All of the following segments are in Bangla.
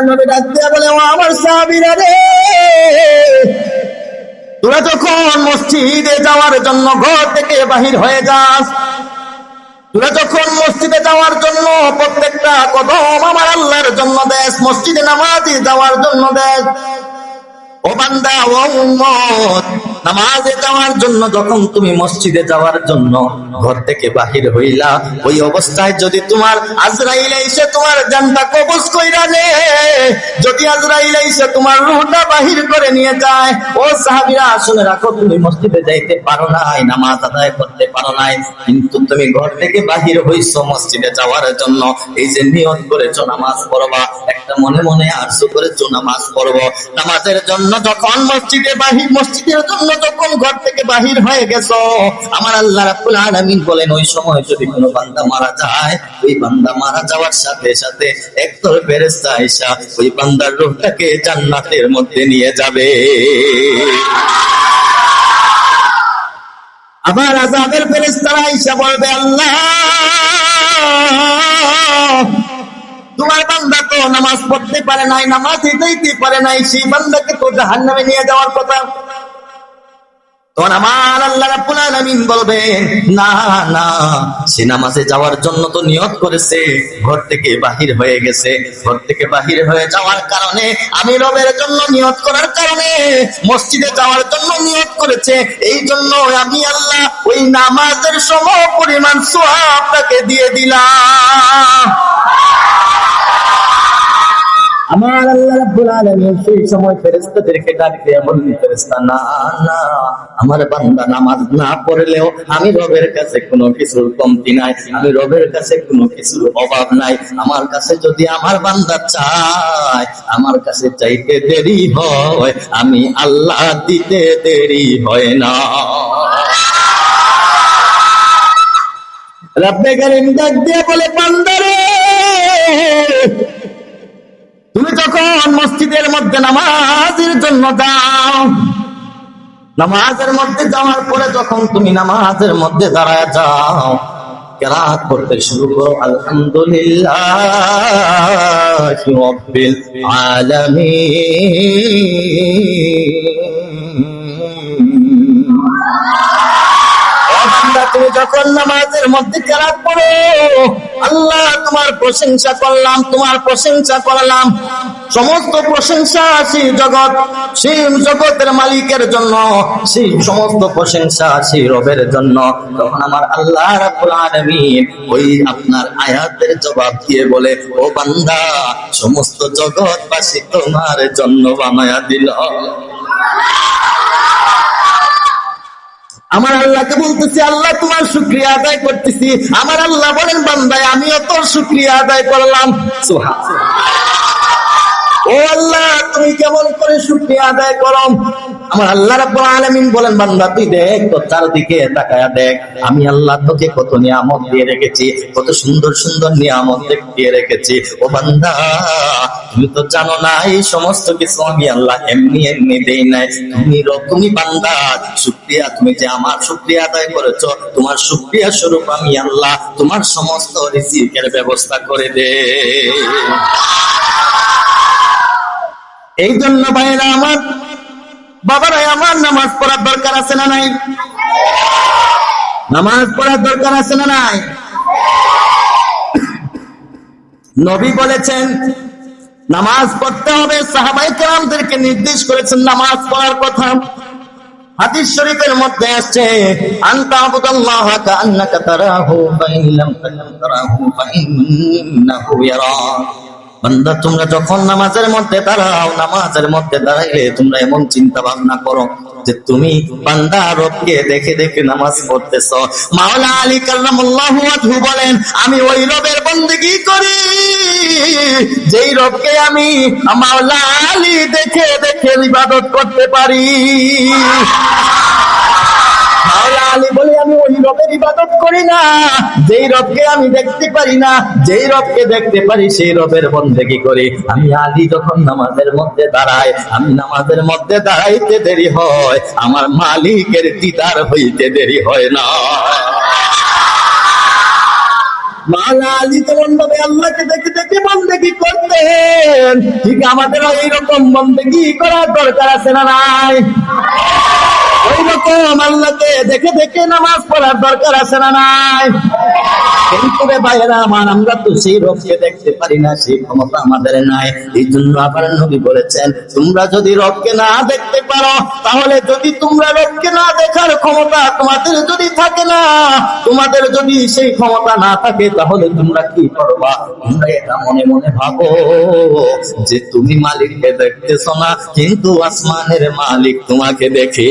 আমার ডাক বলে, ও আমার সাহাবীরা রে, তোরা যখন মসজিদে যাওয়ার জন্য ঘর থেকে বাহির হয়ে যাস, তোরা যখন মসজিদে যাওয়ার জন্য প্রত্যেকটা কদম আমার আল্লাহর জন্য দেশ, মসজিদে নামাজে যাওয়ার জন্য দেশ, ও বান্দা, ও উম্মত নামাজে যাওয়ার জন্য, যখন তুমি মসজিদে যাওয়ার জন্য ঘর থেকে বাহির হইলা, ওই অবস্থায় যদি তোমার আজরাইল এসে তোমার জানটা কবজ কইরা নে, যদি আজরাইল এসে তোমার রুহটা বাহির করে নিয়ে যায়, ও সাহাবীরা, শুনে রাখো, তুমি মসজিদে যাইতে পারো নাই, নামাজ আদায় করতে পারো নাই, কিন্তু তুমি ঘর থেকে বাহির হইছো মসজিদে যাওয়ার জন্য। এই যে নিয়ত করেছ, নামাজ পড়বা, একটা মনে মনে আরজু করেছ, নামাজ পড়ব। নামাজের জন্য যখন মসজিদে বাহির, মসজিদের জন্য যখন ঘর থেকে বাহির হয়ে গেছো, আমার আল্লাহ রাব্বুল আলামিন বলেন, ওই সময় যদি কোনো বান্দা মারা যায়, ওই বান্দা মারা যাওয়ার সাথে সাথে একদল ফেরেশতা আইসা ওই বান্দার রূহটাকে জান্নাতের মধ্যে নিয়ে যাবে। আবার আজাবের ফেরেশতারা আইসা বলবে, আল্লাহ, তোমার বান্দা তো নামাজ পড়তে পারে নাই, নামাজ দিতে পারে নাই? সেই বান্দাকে তো জাহান নামে নিয়ে যাওয়ার কথা। তখন আমার আল্লাহ রাব্বুল আলামিন বলবেন, না না সে নামাজে যাওয়ার জন্য তো নিয়ত করেছে। ঘর থেকে বাহির হয়ে গেছে। ঘর থেকে বাহির হয়ে যাওয়ার কারণে আমি রবের জন্য নিয়ত করার কারণে মসজিদে যাওয়ার জন্য নিয়ত করেছে। এই জন্য আমি আল্লাহ ওই নামাজের সম পরিমাণ সোয়াব তাকে দিয়ে দিলাম। আমার বান্দা নামাজ না পড়লেও আমি রবের কাছে কোনো কিছুর কমতি নাই, আমি রবের কাছে কোনো কিছুর অভাব নাই। আমার কাছে যদি আমার বান্দা চায়, আমার কাছে চাইতে দেরি হয়, আমি আল্লাহ দিতে দেরি হয় না। রব্বে কারিম ডাক দিয়ে বলে বান্দারে তুমি যখন মসজিদের মধ্যে নামাজের জন্য যাও, নামাজের মধ্যে যাওয়ার পরে যখন তুমি নামাজের মধ্যে দাঁড়ায় যাও, কেরাত করতে শুরু করো, আলহামদুলিল্লাহ তুমি যখন নামাজের মধ্যে কেরাত পড়ো আল্লাহ তোমার প্রশংসা করলাম, তোমার প্রশংসা করলাম। সমস্ত প্রশংসা সেই জগৎ, সেই জগতের মালিকের জন্য, সেই সমস্ত প্রশংসা সেই রবের জন্য। তখন আমার আল্লাহ রাব্বুল আলামিন ওই আপনার আয়াতের জবাব দিয়ে বলে, ও বান্দা, সমস্ত জগৎবাসী তোমার জন্য বানায়া দিল। আমার আল্লাহকে বলতেছি, আল্লাহ, তোমার শুক্রিয়া আদায় করতেছি আমার আল্লাহ বলেন, বান্দায়, আমিও তোর শুক্রিয়া আদায় করলাম সুবহান। আল্লাহ, তুমি কেমন করে শুক্রিয়া আদায় করো? আমার আল্লাহ রাব্বুল আলামিন বলেন, বান্দা, তুই দেখ, তোর চারদিকে তাকায়া দেখ। আমি আল্লাহ তোকে কত নিয়ামত দিয়ে রেখেছি, কত সুন্দর সুন্দর নিয়ামত দিয়ে রেখেছি। ও বান্দা, তুমি তো জানো না, এই সমস্ত কিছু আমি আল্লাহ এমনি এমনি দেই নাই। তুমি র- তুমি বান্দা, শুক্রিয়া, তুমি যে আমার শুক্রিয়া আদায় করেছ, তোমার শুক্রিয়া স্বরূপ আমি আল্লাহ তোমার সমস্ত রিজিকের ব্যবস্থা করে দে এই জন্য ভাইরা আমার বাবারা আমার নামাজ পড়ার দরকার আছে না নাই? নামাজ পড়ার দরকার আছে না নাই? নবী বলেছেন, নামাজ পড়তে হবে সাহাবাই কেরামদেরকে নির্দেশ করেছেন নামাজ পড়ার কথা। হাদিস শরীফের মধ্যে আসছে, আনতা আবুদাল্লাহ কান্নাকা তারাহু ফাইন লাম তাকুন তারাহু ফাইন্নাহু ইয়ারাক বান্দা, তোমরা যখন নামাজের মধ্যে দাঁড়াও, নামাজের মধ্যে দাঁড়াইলে তোমরা এমন চিন্তা ভাবনা করো যে তুমি বান্দা রবকে দেখে দেখে নামাজ পড়তেছ। মাওলা আলী কাল্লামুল্লাহু আনহু বলেন, আমি ওই রবের বন্দেগী করি। যেই রবকে আমি মাওলা আলী দেখে দেখে ইবাদত করতে পারি। আলী বলে আমি ওই রবের ইবাদত করি না। যেই রবকে আমি দেখতে পারি না, যেই রবকে দেখতে পারি, সেই রবের বন্দেগি করি? আমি আলী যখন নামাজের মধ্যে দাঁড়াই, আমি নামাজের মধ্যে দাঁড়াইতে দেরি হয়। আমার মালিকের দিদার হইতে দেরি হয় না। দেখে ঠিক আমাদের এইরকম বন্দেগি করার দরকার আছে না নাই? ওই রকম আল্লাহকে দেখে দেখে নামাজ পড়ার দরকার আছে না নাই? কিন্তু আমার, আমরা তো সেই দেখতে পারি না, সেই ক্ষমতা আমাদের নাই। এই জন্য আবার নবী বলেছেন, তোমরা যদি রবকে না দেখতে পারো, তাহলে যদি তোমরা রবকে না দেখার ক্ষমতা তোমাদের যদি থাকে না, তোমাদের যদি সেই ক্ষমতা না থাকে, তাহলে তোমরা কি করবা? তোমরা এটা মনে মনে ভাবো যে, তুমি মালিককে দেখতেছ না, কিন্তু আসমানের মালিক তোমাকে দেখে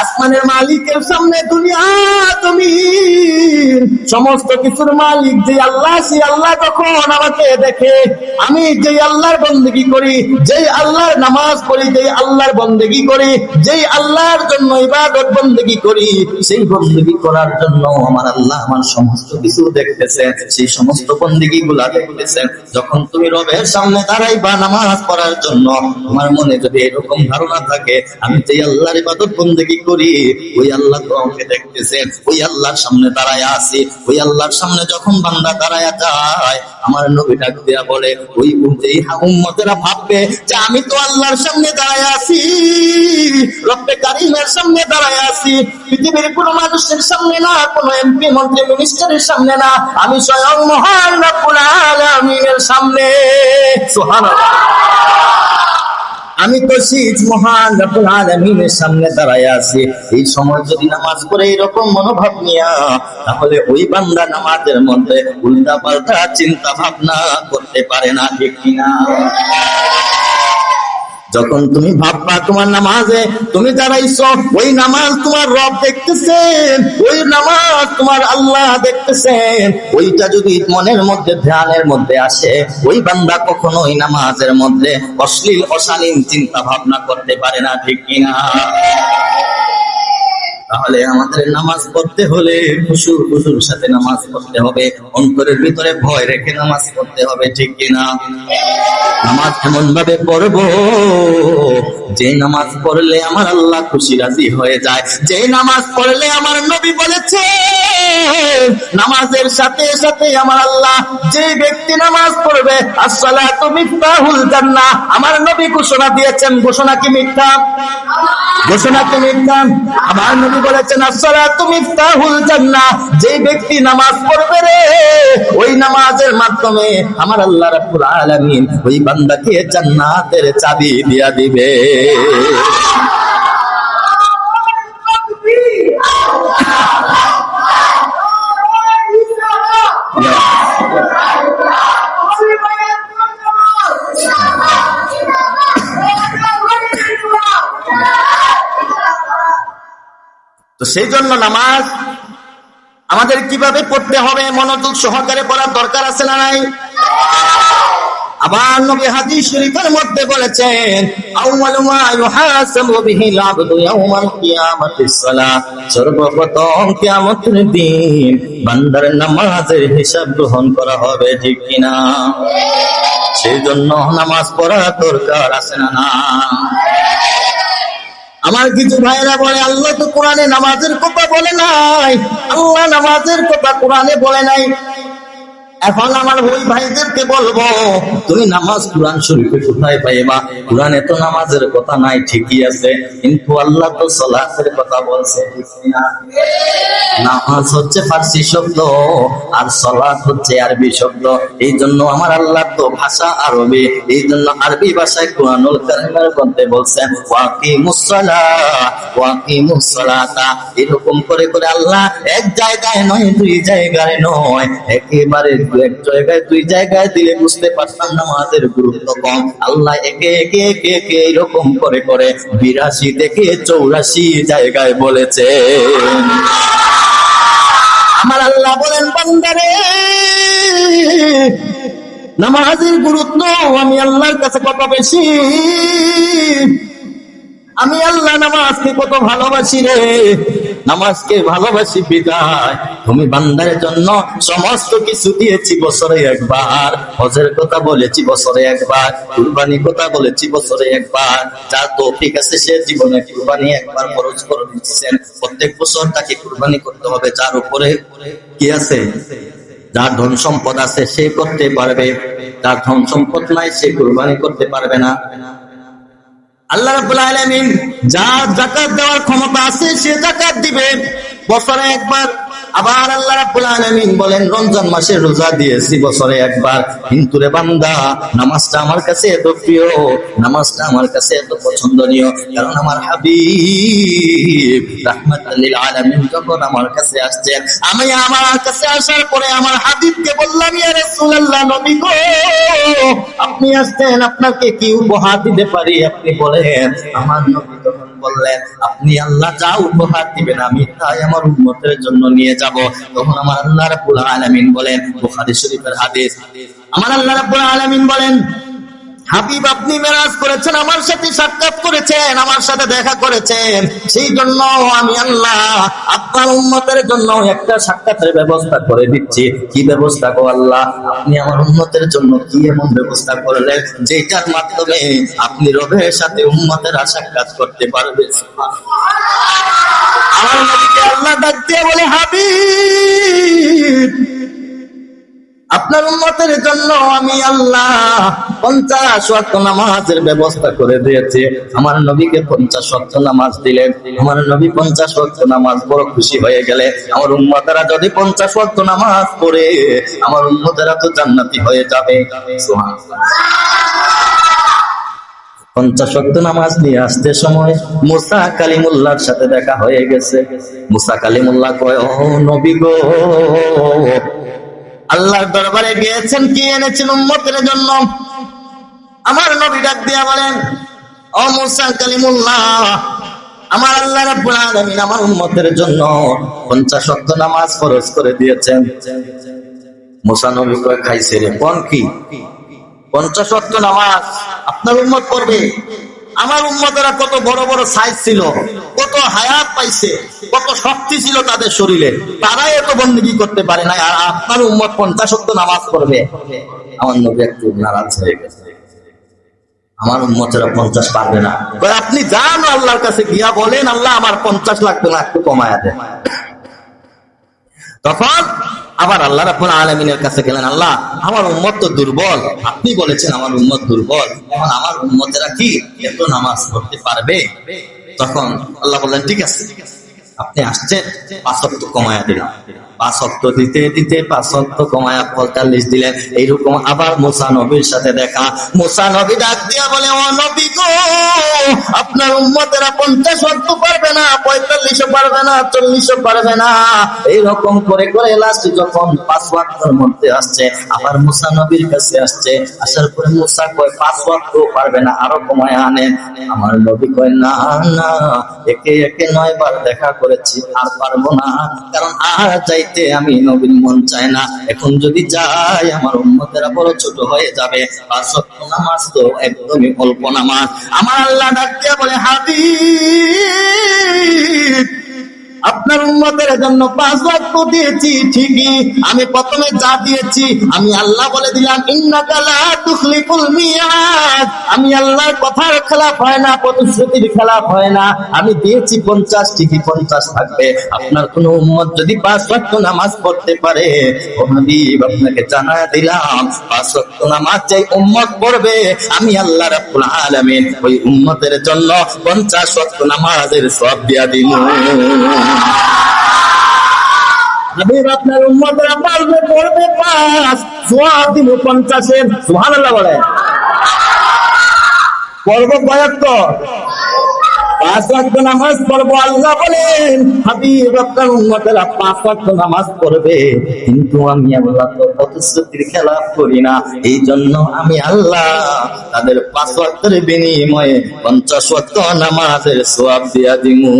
আসমানের মালিকের সামনে দুনিয়া তুমি সমস্ত কিছুর মালিক যে আল্লাহ, সেই আল্লাহ তখন আমাকে দেখে? আমি যে আল্লাহর বন্দেগি করি যে আল্লাহর নামাজ পড়ি যে আল্লাহর বন্দেগি করি, যেই আল্লাহর জন্য ইবাদত বন্দেগি করি, সেই বন্দেগি করার জন্য আমার আল্লাহ আমার সমস্ত কিছু দেখতেছেন সেই সমস্ত বন্দেগি গুলা দেখতেছেন যখন তুমি রবের সামনে দাঁড়াইবা নামাজ পড়ার জন্য, তোমার মনে যদি এরকম ধারণা থাকে, আমি যে আল্লাহর ইবাদত বন্দেগি করি, ওই আল্লাহ তো আমাকে দেখতেছেন ওই আল্লাহর সামনে দাঁড়ায় আছি, ওই আল্লাহর সামনে যখন বান্দা দাঁড়ায় যায়, আমার নবী ডাক বলে, ওই যেই উম্মতেরা ভাববে যে আমি তো আল্লাহর সামনে দাঁড়ায় আছি, রব্বে কারিমের সামনে দাঁড়ায় আছি, পৃথিবীর কোনো মানুষের সামনে না, কোনো এমপি, মন্ত্রী, মিনিস্টারের সামনে না, আমি স্বয়ং মহান রব্বুল আলামিনের সামনে। সুবহানাল্লাহ। আমি তো শীত মহান রব্বুল আলামিনের সামনে দাঁড়ায় আছি। এই সময় যদি নামাজ পড়ে এরকম মনোভাব নিয়া, তাহলে ওই বান্দা নামাজের মধ্যে উল্টা পাল্টা চিন্তা ভাবনা করতে পারে না, ঠিক কিনা? যখন তুমি ভাববা তোমার নামাজে, তুমি দাঁড়াইছ ওই নামাজ তোমার রব দেখতেছেন, ওই নামাজ তোমার আল্লাহ দেখতেছেন। ওইটা যদি মনের মধ্যে, ধ্যানের মধ্যে আসে, ওই বান্দা কখনো ওই নামাজের মধ্যে অশ্লীল, অশালীন চিন্তা ভাবনা করতে পারে না, ঠিক কিনা? তাহলে আমাদের নামাজ পড়তে হলে খুশুর খুশুর সাথে নামাজ পড়তে হবে। অন্তরের ভিতরে ভয় রেখে নামাজ পড়তে হবে, ঠিক কিনা নামাজ এমন ভাবে পড়ব, যে নামাজ পড়লে আমার আল্লাহ খুশি রাজি হয়ে যায়। যে নামাজ পড়লে আমার নবী বলেছে, নামাজের সাথে সাথে আমার আল্লাহ যে ব্যক্তি নামাজ পড়বে, আসসালাতু মিফতাহুল জান্নাহ, আমার নবী ঘোষণা দিয়েছেন। ঘোষণা কি মিথ্যা? ঘোষণা কি মিথ্যা? আমার নবী বলেছেন তুমি তাহুল জান্নাহ যে ব্যক্তি নামাজ পড়বে রে, ওই নামাজের মাধ্যমে আমার আল্লাহ রাব্বুল আলামিন ওই বান্দাকে জান্নাতের চাবি দিয়া দিবে। তো সেই জন্য নামাজ আমাদের কীভাবে পড়তে হবে মনোযোগ সহকারে পড়ার দরকার আছে না নাই? আবার মধ্যে বলেছেন বান্দার নামাজের হিসাব গ্রহণ করা হবে, ঠিক কিনা? সেই জন্য নামাজ পড়া দরকার আছে না না আমার কিছু ভাইরা বলে, আল্লাহ তো কোরআনে নামাজের কথা বলে নাই। আল্লাহ নামাজের কথা কোরআনে বলে নাই। এখন আমার ওই ভাইদেরকে বলব, তুমি নামাজ কোরআন শরীফে কোথায় পাইবা? কোরআনে তো নামাজের কথা নাই, ঠিকই আছে, কিন্তু আল্লাহ তো সলাতের কথা বলছে নামাজ হচ্ছে ফার্সি শব্দ, আর সলাত হচ্ছে আরবি শব্দ। এই জন্য আমার আল্লাহ তো ভাষা আরবি, এই জন্য আরবি ভাষায় কোরআনুল কারিমের মধ্যে বলছেন ওয়াকিমুস সালাহ ওয়াকিমুস সালাতা। এরকম করে করে আল্লাহ এক জায়গায় নয়, দুই জায়গায় নয়, একেবারে এক জায়গায়, দুই জায়গায় দিলে বুঝতে পারতাম গুরুত্ব কম। আল্লাহ একে একে একে একে এরকম করে করে বিরাশি থেকে চৌরাশি জায়গায় বলেছে। আমার আল্লাহ বলেন, বান্দারে, নামাজের গুরুত্ব আমি আল্লাহর কাছে কত বেশি? আমি আল্লাহ নামাজকে কত ভালোবাসি রে? নামাজকে ভালোবাসি বিদায়। তুমি বান্দার জন্য সমস্ত কিছু দিয়েছি বছরে একবার। হজের কথা বলেছি বছরে একবার কুরবানি কথা বলেছি বছরে একবার। যার তৌফিক আছে সে জীবনে কুরবানি একবার খরচ করে দিচ্ছেন প্রত্যেক বছর তাকে কুরবানি করতে হবে, যার উপরে কি আছে? যার ধন সম্পদ আছে সে করতে পারবে। যার ধন সম্পদ নাই সে কুরবানি করতে পারবে না। আল্লাহ রাব্বুল আলামিন যার জাকাত দেওয়ার ক্ষমতা আছে সে জাকাত দিবে। বছরে একবার আবার আল্লাহ রাব্বুল আলামিন বলেন, রমজান মাসে রোজা দিয়েছি বছরে একবার। কিন্তু রে বান্দা, নামাজটা আমার কাছে এত প্রিয়, নামাজটা আমার কাছে এত পছন্দনীয়। কারণ আমার হাবিব রাহমাতাল লিল আলামিন যখন আমার কাছে আসছেন, আমি আমার কাছে আসার পরে আমার হাবিবকে বললাম, ইয়া রাসূলুল্লাহ, নবী গো, আপনি আসছেন, আপনাকে কি উপহার দিতে পারি? আপনি বলেন, আমার নবী তখন বললেন, আপনি আল্লাহ যা উপহার দিবেন, আমি তাই আমার উম্মতের জন্য নিয়ে যাব। তখন আমার আল্লাহ রাব্বুল আলামিন বলেন বুখারী শরীফের হাদিস আমার আল্লাহ রাব্বুল আলামিন বলেন হাবিব আপনি মেরাজ করেছেন, আমার সাথে সাক্ষাৎ করেছেন, আমার সাথে দেখা করেছেন। সেই জন্য আমি আল্লাহ আপনার উন্নতের জন্য একটা সাক্ষাতের ব্যবস্থা করে দিচ্ছি। কি ব্যবস্থা গো আল্লাহ? আপনি আমার উন্নতের জন্য কি এমন ব্যবস্থা করলেন, যেটার মাধ্যমে আপনি রবের সাথে উন্মতেরা সাক্ষাৎ করতে পারবে? আমার আল্লাহ ডাক দিয়ে বলে, হাবিব আপনার উন্মতের জন্য আমি আল্লাহ পঞ্চাশ ওয়াক্ত নামাজের ব্যবস্থা করে দিয়েছি। আমার নবীকে পঞ্চাশ ওয়াক্ত নামাজ দিলেন। আমার নবী পঞ্চাশ ওয়াক্ত নামাজ বড় খুশি হয়ে গেলে। আমার উন্মতেরা যদি পঞ্চাশ ওয়াক্ত নামাজ পড়ে, আমার উন্মতেরা তো জান্নাতি হয়ে যাবে। পঞ্চাশ ওয়াক্ত নামাজ নিয়ে আসতে সময় মুসা কালিমুল্লাহর সাথে দেখা হয়ে গেছে। মুসা কালিমুল্লাহ কয়, ও নবী গো আল্লাহর দরবারে গিয়েছেন, কি এনেছেন উম্মতের জন্য? আমার নবী ডাক দিয়া বলেন, ও মুসা কালিমুল্লাহ, আমার আল্লাহ রাব্বুল আলামিন আমার উম্মতের জন্য 50 ওয়াক্ত নামাজ ফরজ করে দিয়েছেন। মুসা নবী কয়, খাইছে রে, কোন কি? 50 ওয়াক্ত নামাজ আপনার উম্মত পড়বে? আমার উম্মতেরা কত বড় বড় সাইজ ছিল, কত হায়াত পাইছে, কত শক্তি ছিল তাদের শরীরে। তারাই এত বন্দী করতে পারে না আর আপনার উম্মত পঞ্চাশ ওয়াক্ত নামাজ পড়বে। আমার নবী একটু নারাজ হয়ে গেছে। আমার উম্মতেরা পঞ্চাশ পারবে না। আপনি যান আল্লাহর কাছে গিয়া বলেন, আল্লাহ আমার পঞ্চাশ লাগবে না, একটু কমায়া তখন আবার আল্লাহ রাখুন আলমিনের কাছে গেলেন, আল্লাহ, আমার উন্মত তো দুর্বল। আপনি বলেছেন আমার উন্মত দুর্বল। এখন আমার উম্মতেরা কি? এত নামাজ পড়তে পারবে? তখন আল্লাহ বললেন, ঠিক আছে, আপনি আসছেন, পাঁচ কমায়া দিলাম। পাঁচ অক্ট দিতে দিতে পাঁচ অক্ট কমায়া পঁয়তাল্লিশ দিলেন। এইরকম আবার মুসা নবীর সাথে দেখা। মুসা নবী ডাক দিয়া বলে, ও নবী গো, আপনার উম্মতেরা পঞ্চাশ অক্ট পারবে না পারবে না পারবে না। এইরকম করে করে লাস্ট যখন পাঁচ মধ্যে আসছে, আবার নবীর কাছে আসছে, আসার পরে মুসা কয়, পাঁচ পারবে না, আরও কমায় আনেন। আমার নবী কয়, না না, একে একে নয় বার দেখা করেছি, আর পারব না, কারণ আর যাইতে আমি নবীর মন চায় না। এখন যদি যাই, আমার উম্মতেরা বড় ছোট হয়ে যাবে। পাঁচ ওয়াক্ত নামাজ তো একদমই অল্প নামাজ। আমার আল্লাহ ডাক দিয়া বলে, হাবিব, আপনার উন্মতের জন্য পাঁচ ওয়াক্ত দিয়েছি, ঠিকই। আমি প্রথমে যা দিয়েছি, আমি আল্লাহ বলে দিলাম, ইন্নাকা লা তুখলিফুল মিয়াদ আমি আল্লাহর কথার খেলাফ হয় না, প্রতিশ্রুতির খেলাফ হয় না। আমি দিয়েছি পঞ্চাশ, ঠিকই পঞ্চাশ থাকবে। আপনার কোন উম্মত যদি পাঁচ ওয়াক্ত নামাজ পড়তে পারে হাবিব, আপনাকে জানা দিলাম, পাঁচ ওয়াক্ত নামাজ চাই উম্মত পড়বে, আমি আল্লাহ রাব্বুল আলামিন ওই উম্মতের জন্য পঞ্চাশ ওয়াক্ত নামাজের সব দিয়া দিন হাবিব, আপনার উম্মতরা পারবে পড়বে পাঁচ সোয়াব দিব পঞ্চাশের। সুবহানাল্লাহ বলে পড়ব কয়েক নামাজ পড়ব, আল্লাহ পাঁচ নামাজ পড়বে, কিন্তু আমি আল্লাহ তো প্রতিশ্রুতির খেলাফ করি না। এই জন্য আমি আল্লাহ তাদের পাঁচ ওয়াক্তের বিনিময়ে পঞ্চাশ ওয়াক্ত নামাজের সোয়াব দিয়া দিমু।